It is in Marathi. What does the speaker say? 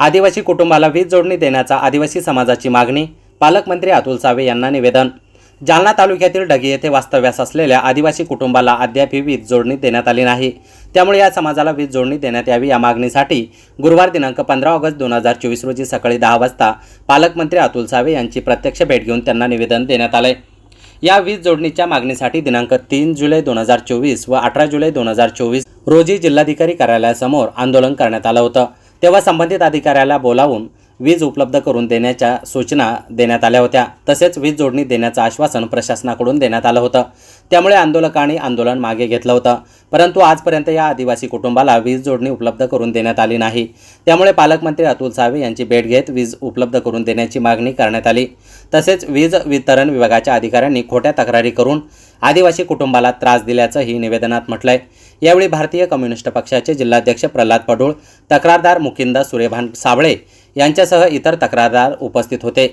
आदिवासी कुटुंबाला वीज जोडणी देण्याचा आदिवासी समाजाची मागणी पालकमंत्री अतुल सावे यांना निवेदन. जालना तालुक्यातील ढगी येथे वास्तव्यास असलेल्या आदिवासी कुटुंबाला अद्याप ही वीज जोडणी देण्यात आली नाही. त्यामुळे या समाजाला वीज जोडणी देण्यात यावी या मागणीसाठी गुरुवार दिनांक पंधरा ऑगस्ट दोन हजार चोवीस रोजी सकाळी दहा वाजता पालकमंत्री अतुल सावे यांची प्रत्यक्ष भेट घेऊन त्यांना निवेदन देण्यात आले. या वीज जोडणीच्या मागणीसाठी दिनांक तीन जुलै दोन हजार चोवीस व अठरा जुलै दोन हजार चोवीस रोजी जिल्हाधिकारी कार्यालयासमोर आंदोलन करण्यात आलं होतं. तेव्हा संबंधित अधिकाऱ्याला बोलावून वीज उपलब्ध करून देण्याच्या सूचना देण्यात आल्या होत्या. तसेच वीज जोडणी देण्याचं आश्वासन प्रशासनाकडून देण्यात आलं होतं. त्यामुळे आंदोलकांनी आंदोलन मागे घेतलं होतं. परंतु आजपर्यंत या आदिवासी कुटुंबाला वीज जोडणी उपलब्ध करून देण्यात आली नाही. त्यामुळे पालकमंत्री अतुल सावे यांची भेट घेत वीज उपलब्ध करून देण्याची मागणी करण्यात आली. तसेच वीज वितरण विभागाच्या अधिकाऱ्यांनी खोट्या तक्रारी करून आदिवासी कुटुंबाला त्रास दिल्याचंही निवेदनात म्हटलंय. यावेळी भारतीय कम्युनिस्ट पक्षाचे जिल्हाध्यक्ष प्रल्हाद पडूळ तक्रारदार मुकिंद सुरेभान साबळे यांच्यासह इतर तक्रारदार उपस्थित होते.